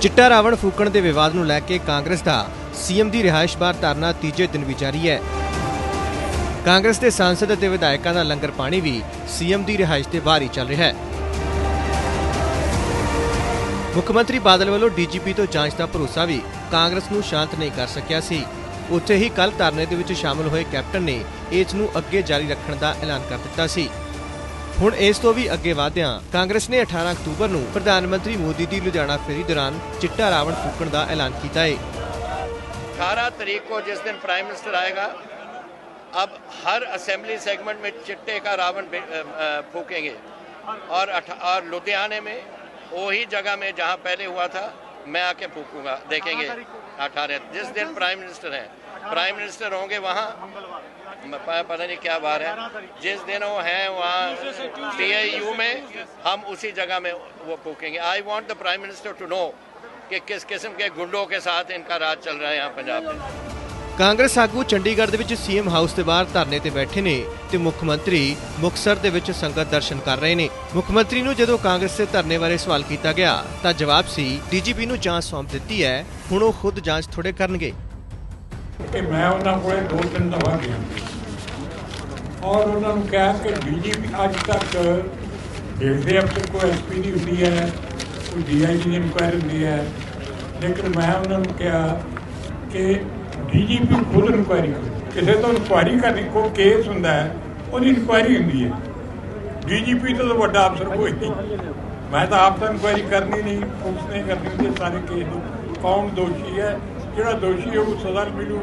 ਚਿੱਟਾ ਰਾਵਣ ਫੂਕਣ ਦੇ ਵਿਵਾਦ ਨੂੰ ਲੈ ਕੇ ਕਾਂਗਰਸ ਦਾ ਸੀਐਮ ਦੀ ਰਿਹਾਇਸ਼ ਬਾਹਰ ਧਰਨਾ ਤੀਜੇ ਦਿਨ ਵੀ ਜਾਰੀ ਹੈ। ਕਾਂਗਰਸ ਦੇ ਸਾਂਸਦ ਅਤੇ ਵਿਧਾਇਕਾਂ ਦਾ ਲੰਗਰ ਪਾਣੀ ਵੀ ਸੀਐਮ ਦੀ ਰਿਹਾਇਸ਼ ਦੇ ਬਾਹਰ ਹੀ ਚੱਲ ਰਿਹਾ ਹੈ। ਮੁੱਖ ਮੰਤਰੀ ਬਾਦਲ ਵੱਲੋਂ ਡੀਜੀਪੀ ਤੋਂ ਜਾਂਚ ਦਾ ਭਰੋਸਾ ਵੀ ਕਾਂਗਰਸ ਨੂੰ ਸ਼ਾਂਤ ਨਹੀਂ ਕਰ ਸਕਿਆ ਸੀ। ਉੱਥੇ ਹੀ ਕੱਲ ਧਰਨੇ ਦੇ ਵਿੱਚ ਸ਼ਾਮਲ ਹੋਏ ਕੈਪਟਨ ਨੇ ਇਸ ਨੂੰ ਅੱਗੇ ਜਾਰੀ ਰੱਖਣ ਦਾ ਐਲਾਨ ਕਰ ਦਿੱਤਾ ਸੀ। ਹੁਣ ਇਸ ਤੋਂ ਵੀ ਅੱਗੇ ਵਧਦਿਆਂ ਕਾਂਗਰਸ ਨੇ 18 ਅਕਤੂਬਰ ਨੂੰ ਪ੍ਰਧਾਨ ਮੰਤਰੀ ਮੋਦੀ ਦੀ ਲੁਧਿਆਣਾ ਫੇਰੀ ਦੌਰਾਨ ਚਿੱਟਾ ਰਾਵਣ ਫੂਕਣ ਦਾ ਐਲਾਨ ਕੀਤਾ ਹੈ 18 तारीख को जिस दिन प्राइम मिनिस्टर आएगा अब हर असेंबली सेगमेंट में चिट्टे का रावण बे- अ, अ, फूकेंगे और अठ- और लुधियाने में वही जगह में जहां पहले हुआ था मैं आके फूकूंगा देखेंगे अठारह जिस दिन प्राइम मिनिस्टर हैं। प्राइम मिनिस्टर होंगे वहाँ। पता नहीं क्या बार है। जिस दिन वो हैं वहाँ टी में हम उसी जगह में वो फूकेंगे। I want the prime minister to know कि किस किस्म के गुंडों के साथ इनका राज चल रहा है यहाँ पंजाब में। ਕਾਂਗਰਸ ਆਗੂ ਚੰਡੀਗੜ੍ਹ ਦੇ ਵਿੱਚ ਸੀਐਮ ਹਾਊਸ ਦੇ ਬਾਹਰ ਧਰਨੇ ਤੇ ਬੈਠੇ ਨੇ ਤੇ ਮੁੱਖ ਮੰਤਰੀ ਮੁਕਤਸਰ ਦੇ ਵਿੱਚ ਸੰਗਤ ਦਰਸ਼ਨ ਕਰ ਰਹੇ ਨੇ। ਮੁੱਖ ਮੰਤਰੀ ਨੂੰ ਜਦੋਂ ਕਾਂਗਰਸ ਦੇ ਧਰਨੇ ਬਾਰੇ ਸਵਾਲ ਕੀਤਾ ਗਿਆ ਤਾਂ ਜਵਾਬ ਸੀ, ਡੀਜੀਪੀ ਨੂੰ ਜਾਂਚ ਸੌਂਪ ਦਿੱਤੀ ਹੈ, ਹੁਣ ਉਹ ਖੁਦ ਜਾਂਚ ਥੋੜੇ ਕਰਨਗੇ। ਕਿ ਮੈਂ ਉਹਨਾਂ ਕੋਲੇ ਦੋ ਤਿੰਨ ਦਫਾ ਗਿਆ। ਔਰ ਉਹਨਾਂ ਨੂੰ ਕਿਹਾ ਕਿ ਡੀਜੀਪੀ ਅੱਜ ਤੱਕ ਦੇਖਦੇ ਅਫਸਰ ਕੋਈ ਐਸਪੀ ਦੀ ਹੁੰਦੀ ਹੈ, ਕੋਈ ਡੀਆਈਜੀ ਦੀ ਇਨਕੁਆਇਰੀ ਹੁੰਦੀ ਹੈ। ਲੇਕਿਨ ਮੈਂ ਉਹਨਾਂ ਨੂੰ ਕਿਹਾ ਕਿ ਡੀਜੀਪੀ ਖੁਦ ਇਨਕੁਆਇਰੀ ਕਰੇ। ਕਿਸੇ ਤੋਂ ਇਨਕੁਆਇਰੀ ਕਰਨੀ, ਕੋਈ ਕੇਸ ਹੁੰਦਾ ਹੈ, ਉਹਦੀ ਇਨਕੁਆਇਰੀ ਹੁੰਦੀ ਹੈ। ਡੀਜੀਪੀ ਤੋਂ ਵੱਡਾ ਅਫਸਰ ਕੋਈ ਨਹੀਂ। ਮੈਂ ਤਾਂ ਆਪ ਤਾਂ ਇਨਕੁਆਇਰੀ ਕਰਨੀ ਨਹੀਂ, ਪੁਲਿਸ ਨੇ ਕਰਨੀ ਹੁੰਦੀ ਸਾਰੇ ਕੇਸ ਦੀ ਕੌਣ ਦੋਸ਼ੀ ਹੈ? ਜਿਹੜਾ ਦੋਸ਼ੀ ਹੈ, ਉਹ ਸਜ਼ਾ ਮਿਲੂ।